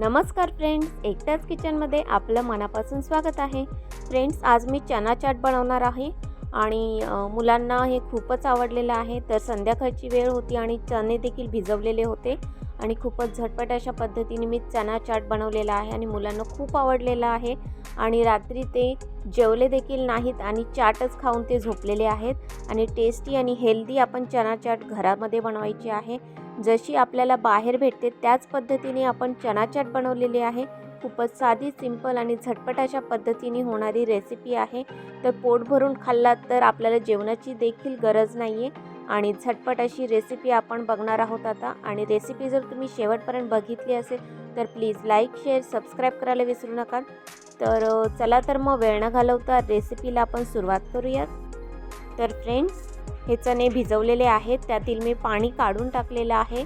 नमस्कार फ्रेंड्स एकट्याच किचनमध्ये आपलं मनापासून स्वागत आहे. फ्रेंड्स आज मी चना चाट बनवणार आहे आणि मुलांना हे खूपच आवडलेलं आहे. तर संध्याकाळची वेळ होती आणि चणे देखील भिजवलेले होते. आणि खूपच झटपट अशा पद्धतीने मी चना चाट बनवलेला आहे आणि मुलांना खूप आवडलेला आहे. आणि रात्री ते जेवले देखील नाहीत आणि चाटच खाऊन ते झोपलेले आहेत. आणि टेस्टी आणि हेल्दी आपण चना चाट घरामध्ये बनवायची आहे. जशी आपल्याला बाहेर भेटते त्याच पद्धतीने आपण चना चाट बनवलेली आहे. खूपच साधी सिंपल आणि झटपट अशा पद्धतीने होणारी रेसिपी आहे. तर पोट भरून खाल्लात तर आपल्याला जेवणाची देखील गरज नाही आहे आणि झटपट अशी रेसिपी आपण बघणार आहोत आता. आणि रेसिपी जर तुम्ही शेवटपर्यंत बघितली असेल तर प्लीज लाईक शेअर सबस्क्राईब करायला विसरू नका. तर चला तर मग वेळ न घालवता रेसिपीला आपण सुरुवात करूयात. तर फ्रेंड्स हे चणे भिजवलेले आहेत. त्यातील मी पाणी काढून टाकलेलं आहे.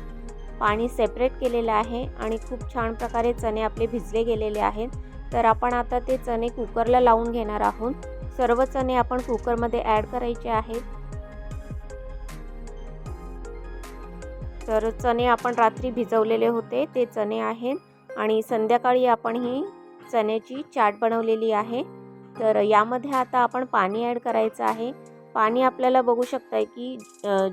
पाणी सेपरेट केलेलं आहे आणि खूप छान प्रकारे चणे आपले भिजले गेलेले आहेत. तर आपण आता ते चणे कुकरला लावून घेणार आहोत. सर्व चणे आपण कुकरमध्ये ॲड करायचे आहेत. तर चणे आपण रात्री भिजवलेले होते ते चणे आहेत. आणि संध्याकाळी आपण ही चण्याची चाट बनवलेली आहे. तर यामध्ये आता आपण पाणी ॲड करायचं आहे. पाणी आपल्याला बघू शकताय की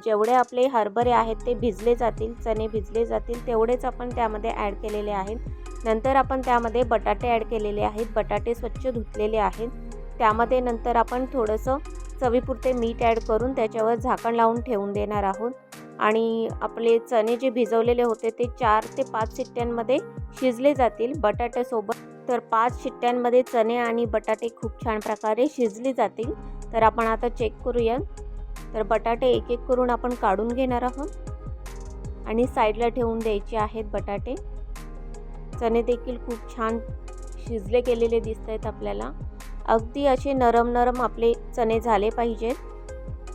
जेवढे आपले हरभरे आहेत ते भिजले जातील चणे भिजले जातील तेवढेच आपण त्यामध्ये ॲड केलेले आहेत. नंतर आपण त्यामध्ये बटाटे ॲड केलेले आहेत. बटाटे स्वच्छ धुतलेले आहेत. त्यामध्ये नंतर आपण थोडंसं चवीपुरते मीठ ॲड करून त्याच्यावर झाकण लावून ठेवून देणार आहोत. आणि आपले चणे जे भिजवलेले होते ते चार ते पाच शिट्ट्यांमध्ये शिजले जातील बटाट्यासोबत तर पाच शिट्ट्यांमध्ये चणे आणि बटाटे खूप छान प्रकारे शिजले जातील. तर आपण आता चेक करूया. तर बटाटे एक एक करून आपण काढून घेणार आहोत. आणि साईडला ठेवून द्यायचे आहेत बटाटे. चणे देखील खूप छान शिजले गेलेले दिसत आहेत आपल्याला. अगदी असे नरम नरम आपले चणे झाले पाहिजेत.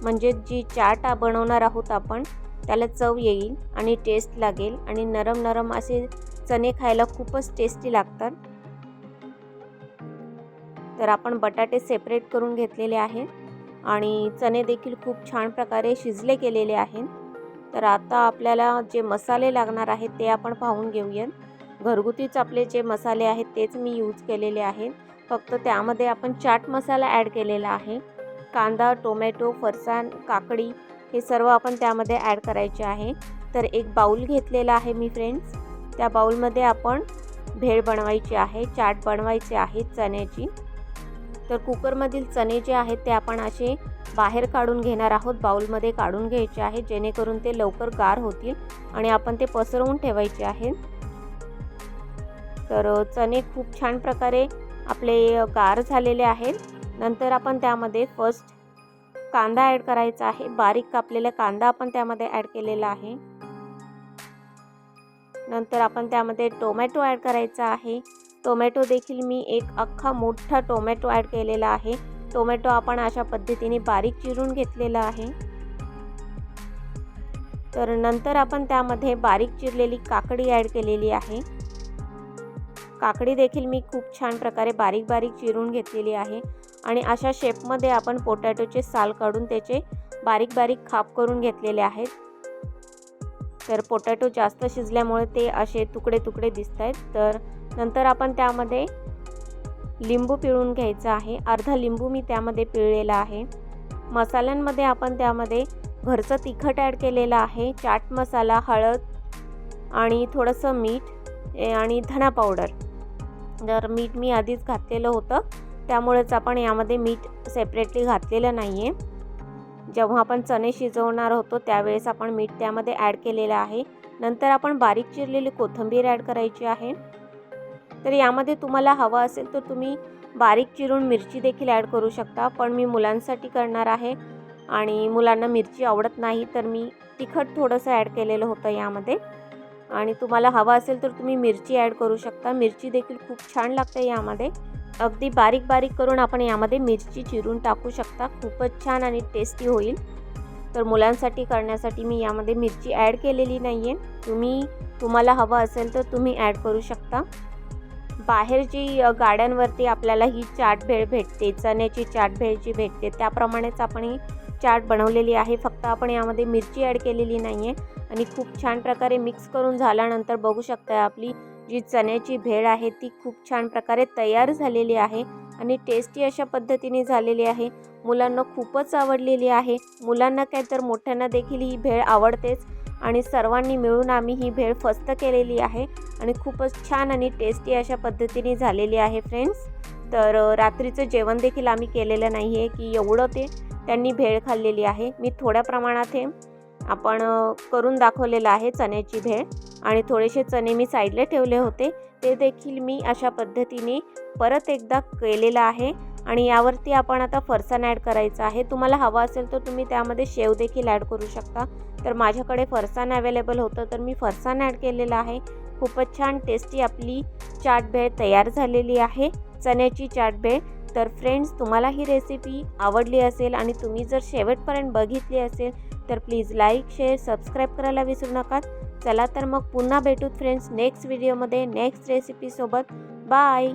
म्हणजे जी चाट बनवणार आहोत आपण त्याला चव येईल आणि टेस्ट लागेल आणि नरम नरम असे चणे खायला खूपच टेस्टी लागतात. तर आपण बटाटे सेपरेट करून घेतलेले आहेत आणि चणे देखील खूप छान प्रकारे शिजले गेलेले आहेत. तर आता आपल्याला जे मसाले लागणार आहेत ते आपण पाहून घेऊयात. घरगुतीच आपले जे मसाले आहेत तेच मी यूज केलेले आहेत. फक्त त्यामध्ये आपण चाट मसाला ॲड केलेला आहे. कांदा टोमॅटो फरसाण काकडी हे सर्व आपण त्यामध्ये ॲड करायचे आहे. तर एक बाऊल घेतलेला आहे मी फ्रेंड्स त्या बाऊलमध्ये आपण भेळ बनवायची आहे चाट बनवायची आहे चण्याची. तर कुकरमधील चणे जे आहेत ते आपण असे बाहेर काढून घेणार आहोत बाऊलमध्ये काढून घ्यायचे आहे जेणेकरून ते लवकर गार होतील आणि आपण ते पसरवून ठेवायचे आहेत तर चणे खूप छान प्रकारे आपले गार झालेले आहेत. नंतर आपण त्यामध्ये फर्स्ट कांदा ॲड करायचा आहे. बारीक कापलेला कांदा आपण त्यामध्ये ॲड केलेला आहे. नंतर आपण त्यामध्ये टोमॅटो ॲड करायचा आहे. टोमॅटो देखील मी एक अख्खा मोठा टोमॅटो ॲड केलेला आहे. टोमॅटो आपण अशा पद्धतीने बारीक चिरून घेतलेला आहे. तर नंतर आपण त्यामध्ये बारीक चिरलेली काकडी ॲड केलेली आहे. काकडी देखील मी खूप छान प्रकारे बारीक बारीक चिरून घेतलेली आहे. आणि अशा शेपमध्ये आपण पोटॅटोचे साल काढून त्याचे बारीक बारीक खाप करून घेतलेले आहेत. तर पोटॅटो जास्त शिजल्यामुळे ते असे तुकडे तुकडे दिसत आहेत. तर नंतर आपण त्यामध्ये लिंबू पिळून घ्यायचं आहे. अर्धा लिंबू मी त्यामध्ये पिळलेला आहे. मसाल्यांमध्ये आपण त्यामध्ये घरचं तिखट ॲड केलेलं आहे. चाट मसाला हळद आणि थोडंसं मीठ ए, आणि धणा पावडर जर मीठ मी आधीच घातलेलं होतं. त्यामुळेच आपण यामध्ये मीठ सेपरेटली घातलेलं नाही आहे जेव्हा आपण चणे शिजवणार होतो त्यावेळेस आपण मीठ त्यामध्ये ॲड केलेलं आहे. नंतर आपण बारीक चिरलेली कोथिंबीर ॲड करायची आहे. तर यामध्ये तुम्हाला हवं असेल तर तुम्ही बारीक चिरून मिरची देखील ॲड करू शकता पण मी मुलांसाठी करणार आहे. आणि मुलांना मिरची आवडत नाही तर मी तिखट थोडंसं ॲड केलेलं होतं यामध्ये. आणि तुम्हाला हवं असेल तर तुम्ही मिरची ॲड करू शकता. मिरची देखील खूप छान लागते यामध्ये. अगदी बारीक बारीक करून आपण यामध्ये मिरची चिरून टाकू शकता. खूपच छान आणि टेस्टी होईल. तर मुलांसाठी करण्यासाठी मी यामध्ये मिरची ॲड केलेली नाही आहे तुम्ही तुम्हाला हवं असेल तर तुम्ही ॲड करू शकता. बाहेर जी गाड्यांवरती आपल्याला ही चाट भेळ भेटते चण्याची चाट भेळ जी भेटते त्याप्रमाणेच आपण ही चाट बनवलेली आहे. फक्त आपण यामध्ये मिरची ॲड केलेली नाही आहे आणि खूप छान प्रकारे मिक्स करून झाल्यानंतर बघू शकता आपली जी चण्याची भेळ आहे ती खूप छान प्रकारे तयार झालेली आहे आणि टेस्टी अशा पद्धतीने झालेली आहे. मुलांना खूपच आवडलेली आहे. मुलांना काय तर मोठ्यांना देखील ही भेळ आवडतेच आणि सर्वांनी मिळून आम्ही ही भेळ फस्त केलेली आहे आणि खूपच छान आणि टेस्टी अशा पद्धतीने झालेली आहे फ्रेंड्स तर रात्रीचं जेवण देखील आम्ही केलेलं नाही आहे की एवढं ते त्यांनी भेळ खाल्लेली आहे. मी थोड्या प्रमाणात हे आपण करून दाखवलेलं आहे चण्याची भेळ आणि थोडेसे चणे मी साईडला ठेवले होते. ते देखील मी अशा पद्धतीने परत एकदा केलेलं आहे आणि यावरती आपण आता फरसाण ॲड करायचं आहे. तुम्हाला हवा असेल तर तुम्ही त्यामध्ये शेव देखील ॲड करू शकता. तर माझ्याकडे फरसाण अवेलेबल होतं तर मी फरसाण ॲड केलेलं आहे. खूपच छान टेस्टी आपली चाट भेळ तयार झालेली आहे. चण्याची चाट भेळ. तर फ्रेंड्स तुम्हाला ही रेसिपी आवडली असेल आणि तुम्ही जर शेवटपर्यंत बघितली असेल तर प्लीज लाईक शेअर सबस्क्राईब करायला विसरू नका. चला तर मग पुन्हा भेटूत फ्रेंड्स नेक्स्ट व्हिडिओमध्ये नेक्स्ट रेसिपीसोबत बाय